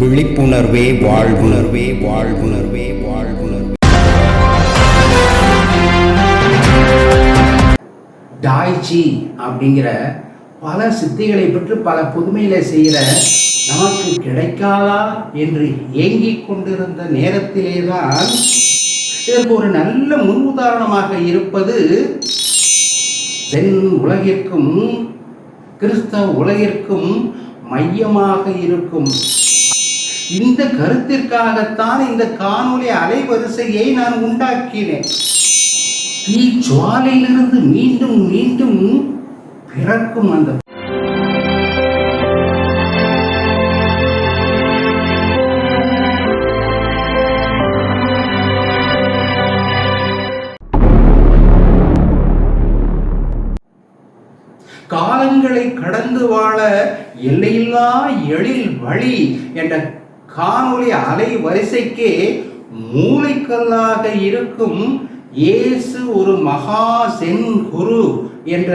விழிப்புணர்வே வாழ்வுணர்வே வாழ்வுணர்வே வாழ்வுணர்வே. டாய்ச்சி அப்படிங்கிற பல சித்திகளை பெற்று பல புதுமைகளை செய்கிற நமக்கு கிடைக்காதா என்று ஏங்கிக் கொண்டிருந்த நேரத்திலே தான் இதற்கு ஒரு நல்ல முன் உதாரணமாக இருப்பது தென் உலகிற்கும் கிறிஸ்தவ உலகிற்கும் மையமாக இருக்கும் இந்த கருத்திற்காகத்தான் இந்த காணொளி அலைவரிசையை நான் உண்டாக்கினேன். தீ ஜுவாலையிலிருந்து மீண்டும் மீண்டும் பிறக்கும் அந்த காலங்களை கடந்து வாழ எல்லையில்லா எழில் வழி என்ற காணொளி அலை வரிசைக்கு மூளைக்கல்லாக இருக்கும் இயேசு ஒரு மகா சென் குரு என்ற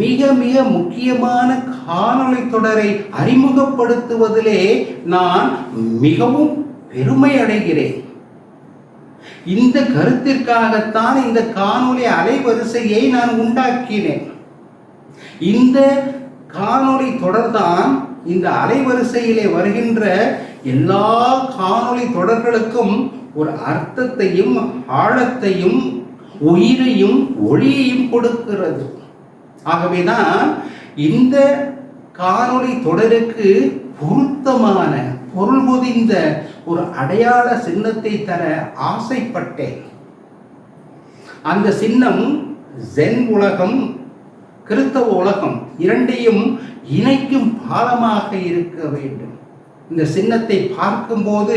மிக மிக முக்கியமான காணொளி தொடரை அறிமுகப்படுத்துவதிலே நான் மிகவும் பெருமை அடைகிறேன். இந்த கருத்திற்காகத்தான் இந்த காணொளி அலைவரிசையை நான் உண்டாக்கினேன். இந்த காணொளி தொடர்தான் இந்த அலைவரிசையிலே வருகின்ற எல்லா காணொளி தொடர்களுக்கும் ஒரு அர்த்தத்தையும் ஆழத்தையும் உயிரையும் ஒளியையும் கொடுக்கிறது. ஆகவேதான் இந்த காணொளி தொடருக்கு பொருத்தமான பொருள் பொதிந்த ஒரு அடையாள சின்னத்தை தர ஆசைப்பட்டேன். அந்த சின்னம் ஜென் உலகம் கிறிஸ்தவ உலகம் இரண்டையும் இணைக்கும் பாலமாக இருக்க வேண்டும். இந்த சின்னத்தை பார்க்கும்போது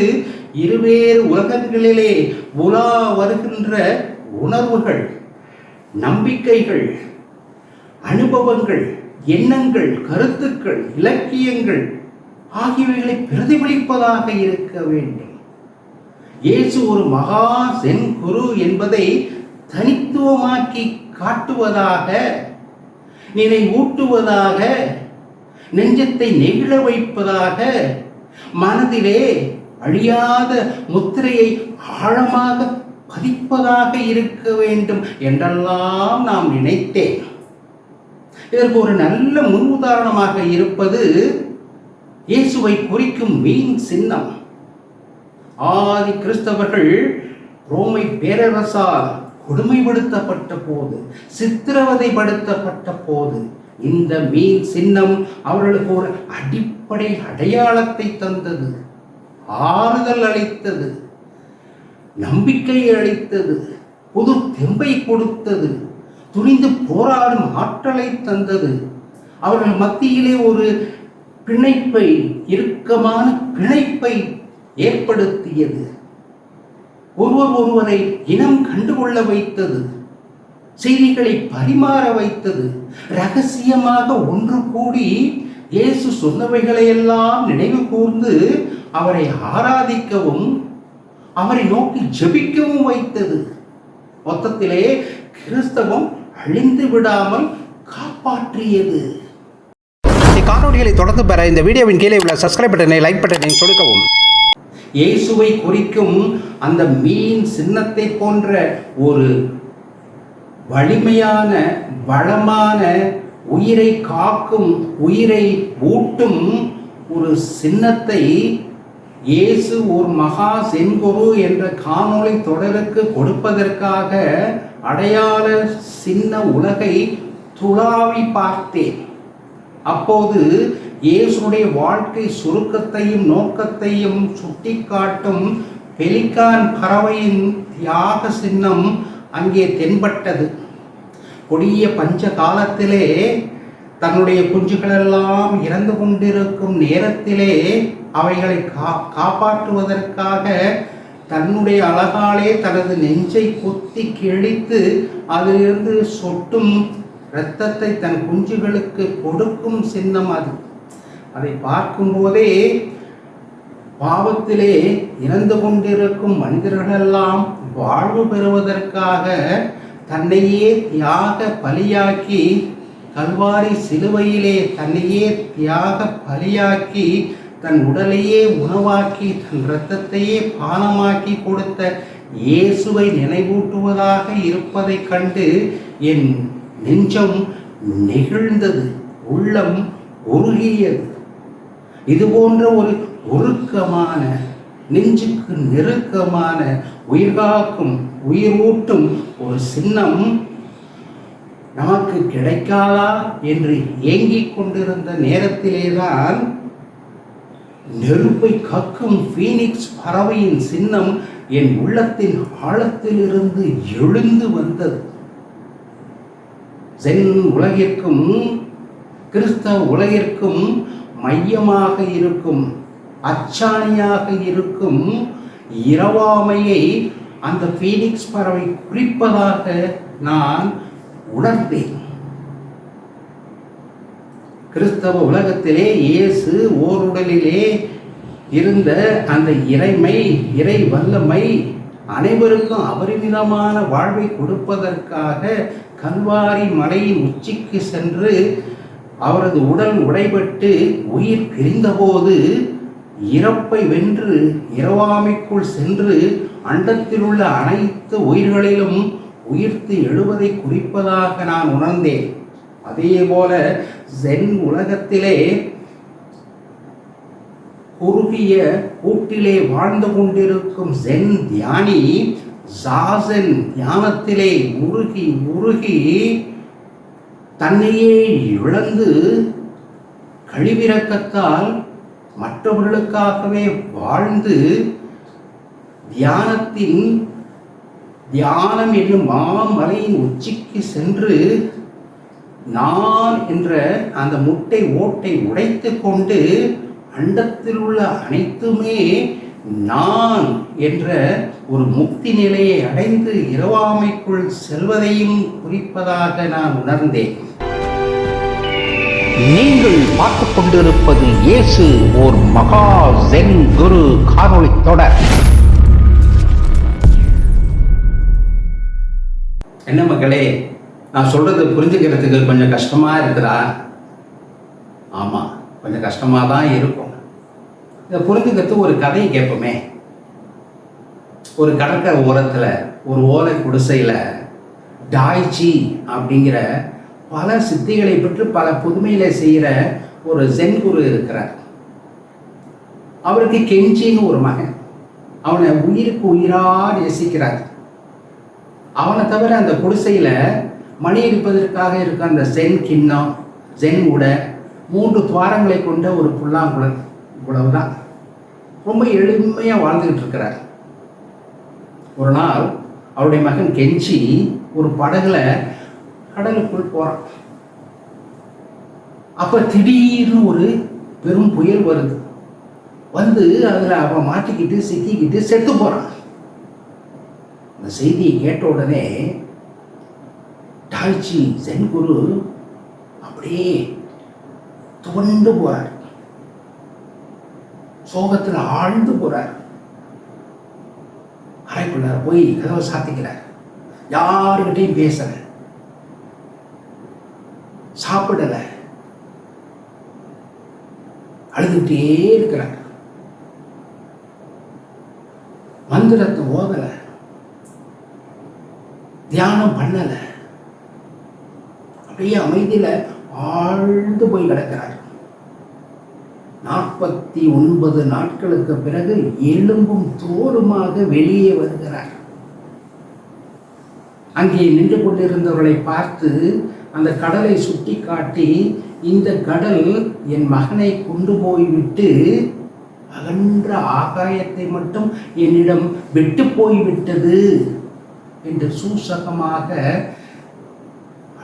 இருவேறு உலகங்களிலே உலா வருகின்ற உணர்வுகள் நம்பிக்கைகள் அனுபவங்கள் எண்ணங்கள் கருத்துக்கள் இலக்கியங்கள் ஆகியவைகளை பிரதிபலிப்பதாக இருக்க வேண்டும். இயேசு ஒரு மகா சென் குரு என்பதை தனித்துவமாக்கி காட்டுவதாக நினைவூட்டுவதாக நெஞ்சத்தை நெகிழ வைப்பதாக மனதிலே அழியாத முத்திரையை ஆழமாக பதிப்பதாக இருக்க வேண்டும் என்றெல்லாம் நாம் நினைத்தேன். இதற்கு ஒரு நல்ல முன் உதாரணமாக இருப்பது இயேசுவை குறிக்கும் மீன் சின்னம். ஆதி கிறிஸ்தவர்கள் ரோமை பேரரசால் கொடுமைப்படுத்தப்பட்ட போது சித்திரவதைப்படுத்தப்பட்ட போது இந்த மீன் சின்னம் அவர்களுக்கு ஒரு அடிப்படை அடையாளத்தை தந்தது ஆறுதல் அளித்தது நம்பிக்கை அளித்தது புது தெம்பை கொடுத்தது துணிந்து போராடும் ஆற்றலை தந்தது. அவர்கள் மத்தியிலே ஒரு பிணைப்பை இறுக்கமான பிணைப்பை ஏற்படுத்தியது. ஒருவர் ஒருவரை இனம் கண்டுகொள்ள வைத்தது செய்திகளை பரிமாற வைத்தது ரகசியமாக ஒன்று கூடி இயேசு சொன்னவைகளையெல்லாம் நினைவு கூர்ந்து அவரை ஆராதிக்கவும் அவரை நோக்கி ஜெபிக்கவும் வைத்தது. மொத்தத்திலே கிறிஸ்தவம் அழிந்து விடாமல் காப்பாற்றியது. காணொலிகளை தொடர்ந்து பெற இந்த வீடியோவின் கீழே உள்ள சப்ஸ்கிரைப் பட்டனை லைக் பட்டனை சொடுக்கவும். இயேசுவை குறிக்கும் அந்த மீன் சின்னத்தை போன்ற ஒரு வலிமையான வளமான உயிரை காக்கும் உயிரை ஊட்டும் ஒரு சின்னத்தை இயேசு ஒரு மகா செங்குரு என்ற காணொளி தொடருக்கு கொடுப்பதற்காக அடையாள சின்ன உலகை துளாவி பார்த்தேன். அப்போது இயேசுடைய வாழ்க்கை சுருக்கத்தையும் நோக்கத்தையும் சுட்டிக்காட்டும் பெலிகான் பறவையின் தியாக சின்னம் அங்கே தென்பட்டது. கொடிய பஞ்ச காலத்திலே தன்னுடைய குஞ்சுகளெல்லாம் இறந்து கொண்டிருக்கும் நேரத்திலே அவைகளை கா காப்பாற்றுவதற்காக தன்னுடைய அழகாலே தனது நெஞ்சை கொத்தி கிழித்து அதிலிருந்து சொட்டும் இரத்தத்தை தன் குஞ்சுகளுக்கு கொடுக்கும் சின்னம் அது. அதை பார்க்கும்போதே பாவத்திலே இறந்து கொண்டிருக்கும் மனிதர்களெல்லாம் வாழ்வு பெறுவதற்காக தன்னையே தியாக பலியாக்கி கல்வாரி சிலுவையிலே தன்னையே தியாக பலியாக்கி தன் உடலையே உணவாக்கி தன் இரத்தத்தையே பானமாக்கி கொடுத்த இயேசுவை நினைவூட்டுவதாக இருப்பதைக் கண்டு என் நெஞ்சம் நெகிழ்ந்தது உள்ளம் உருகியது. இது போன்ற ஒரு உருக்கமான நெஞ்சுக்கு நெருக்கமான உயிர்காக்கும் உயிரூட்டும் ஒரு சின்னம் நமக்கு கிடைக்காதா என்று ஏங்கிக் கொண்டிருந்த நேரத்திலேதான் நெருப்பை கக்கும் ஃபீனிக்ஸ் பறவையின் சின்னம் என் உள்ளத்தின் ஆழத்திலிருந்து எழுந்து வந்தது. சென் உலகிற்கும் கிறிஸ்தவ உலகிற்கும் மையமாக இருக்கும் அச்சாணியாக இருக்கும் இரவாமையை அந்த ஃபீனிக்ஸ் பறவை குறிப்பதாக நான் உணர்ந்தேன். கிறிஸ்தவ உலகத்திலே இயேசு ஓருடலிலே இருந்த அந்த இறைமை இறை வல்லமை அனைவருக்கும் அபரிமிதமான வாழ்வை கொடுப்பதற்காக கல்வாரி மலையின் உச்சிக்கு சென்று அவரது உடல் உடைபட்டு உயிர் பிரிந்தபோது இறப்பை வென்று இரவாமைக்குள் சென்று அண்டத்தில் உள்ள அனைத்து உயிர்களிலும் உயிர்த்து எழுவதை குறிப்பதாக நான் உணர்ந்தேன். அதே போல ஜென் உலகத்திலே குறுகிய கூட்டிலே வாழ்ந்து கொண்டிருக்கும் ஜென் தியானி ஜாசன் தியானத்திலே உருகி உருகி தன்னையே இழந்து கழிவிறக்கத்தால் மற்றவர்களுக்காகவே வாழ்ந்து தியானத்தின் தியானம் என்னும் மாமலையின் உச்சிக்கு சென்று நான் என்ற அந்த முட்டை ஓட்டை உடைத்து கொண்டு அண்டத்தில் உள்ள அனைத்துமே நான் என்ற ஒரு முக்தி நிலையை அடைந்து இரவாமைக்குள் செல்வதையும் குறிப்பதாக நான் உணர்ந்தேன். நீங்கள் பார்த்துக் கொண்டிருப்பது இயேசு ஓர் மகா ஜென் குரு காணொளி தொடர். என்ன மக்களே நான் சொல்றது புரிஞ்சுக்கிறதுக்கு கொஞ்சம் கஷ்டமா இருக்குதா? ஆமாம் கொஞ்சம் கஷ்டமாக தான் இருக்கும். இதை புரிஞ்சுக்கிறதுக்கு ஒரு கதையை கேட்போமே. ஒரு கடற்கரை ஓரத்தில் ஒரு ஓலை குடிசையில் டாய்ச்சி அப்படிங்கிற பல சித்திகளை பெற்று பல புதுமையில செய்கிற ஒரு ஜென் குரு இருக்கிறார். அவருக்கு கெஞ்சின்னு ஒரு மகன். அவனை உயிருக்கு உயிராக நேசிக்கிறார். அவனை தவிர அந்த குடிசையில் மணி இருப்பதற்காக இருக்க அந்த சென் கிண்ணம் ஜென் உடை மூன்று துவாரங்களை கொண்ட ஒரு புல்லாங்குழல். இவ்வளவுதான். ரொம்ப எளிமையாக வாழ்ந்துக்கிட்டு இருக்கிறார். ஒரு நாள் அவருடைய மகன் கெஞ்சி ஒரு படகுல கடலுக்குள் போகிறான் அப்போ திடீர்னு ஒரு பெரும் புயல் வருது. வந்து அதில் அவன் மாட்டிக்கிட்டு சிக்கிக்கிட்டு செத்து போகிறான் அந்த செய்தியை கேட்ட உடனே டாய்ச்சி ஜென் குரு அப்படியே துவண்டு போறார். சோகத்தில் ஆழ்ந்து போறார். அறைக்குள்ளார போய் கதவை சாத்திக்கிறார். யாருக்கிட்டையும் பேசல. சாப்பிடல. அழுதுகிட்டே இருக்கிறார். மந்திரத்தை ஓதல. தியானம் பண்ணல. அப்படியே அமைதியில ஆழ்ந்து போய் கிடக்கிறார். நாற்பத்தி ஒன்பது நாட்களுக்கு பிறகு எலும்பும் தோலுமாக வெளியே வருகிறார். அங்கே நின்று கொண்டிருந்தவர்களை பார்த்து அந்த கடலை சுட்டி காட்டி இந்த கடல் என் மகனை கொண்டு போய்விட்டு அகன்ற ஆகாயத்தை மட்டும் என்னிடம் விட்டு போய்விட்டது என்று சூசகமாக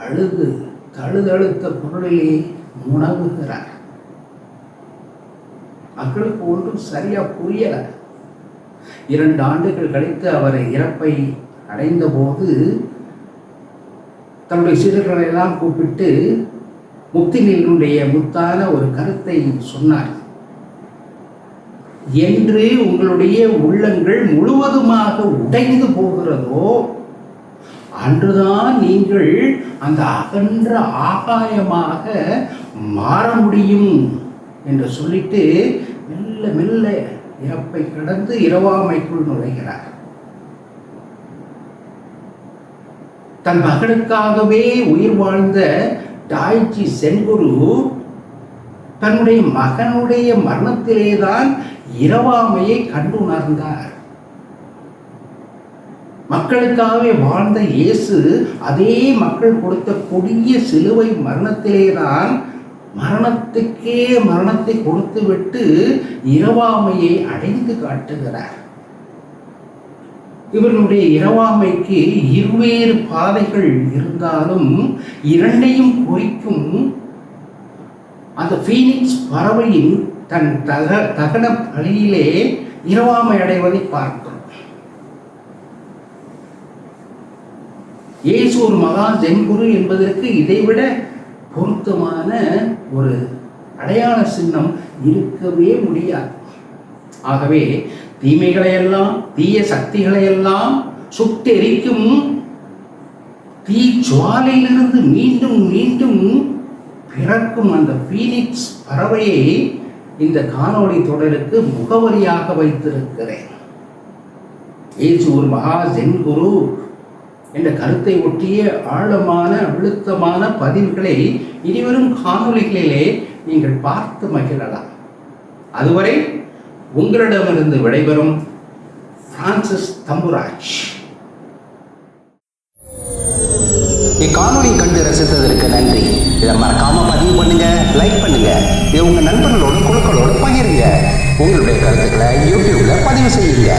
அழுது தழுதழுத்த குரலிலே உணவுகிறார். மக்களுக்கு ஒன்றும் சரியா புரியல. இரண்டு ஆண்டுகள் கழித்து அவர் இறப்பை அடைந்த போது தன்னுடைய சீடர்களை எல்லாம் கூப்பிட்டு முக்தினினுடைய முத்தான ஒரு கருத்தை சொன்னார். என்று உங்களுடைய உள்ளங்கள் முழுவதுமாக உடைந்து போகிறதோ அன்றுதான் நீங்கள் அந்த அகன்ற ஆகாயமாக மாற முடியும் என்று சொல்லிட்டு மெல்ல மெல்ல இறப்பை கடந்து இரவாமைக்குள் நுழைகிறார். தன் மகனுக்காகவே உயிர் வாழ்ந்த டாய்ச்சி செங்குரு தன்னுடைய மகனுடைய மரணத்திலேதான் இரவாமையை கண்டுணர்ந்தார். மக்களுக்காகவே வாழ்ந்த இயேசு அதே மக்கள் கொடுத்த கொடிய சிலுவை மரணத்திலேதான் மரணத்துக்கே மரணத்தை கொடுத்துவிட்டு இரவாமையை அடைந்து காட்டுகிறார். இவர்களுடைய இரவாமைக்கு இருவேறு பாதைகள் இருந்தாலும் இரண்டையும் குறிக்கும் அந்த ஃபீனிக்ஸ் பறவையின் தன் தக தகன பலியிலே இரவாமை அடைவதை பார்க்கிறோம் இயேசு ஒரு மகா ஜென்குரு என்பதற்கு இதைவிட பொருத்தமான ஒரு அடையாள சின்னம் இருக்கவே முடியாது. ஆகவே தீமைகளையெல்லாம் தீய சக்திகளையெல்லாம் சுட்டெரிக்கும் தீ ஜுவாலையிலிருந்து மீண்டும் மீண்டும் பிறக்கும் அந்த பீனிக்ஸ் பறவையை இந்த காணொளி தொடருக்கு முகவரியாக வைத்திருக்கிறேன். இயேசு ஒரு மகா ஜென் குரு என்ற கருத்தை ஒட்டிய ஆழமான அழுத்தமான பதிவுகளை இனிவரும் காணொலிகளிலே நீங்கள் பார்த்து மகிழலாம். அதுவரை உங்களிடமிருந்து விடைபெறும் பிரான்சிஸ் தம்புராஜ். இக்காணொலியை கண்டு ரசித்ததற்கு நன்றி. இதை மறக்காம பதிவு பண்ணுங்க லைக் பண்ணுங்க. இதை உங்க நண்பர்களோட குழுக்களோட பகிருங்க. உங்களுடைய கருத்துக்களை யூடியூப்ல பதிவு செய்யுங்க.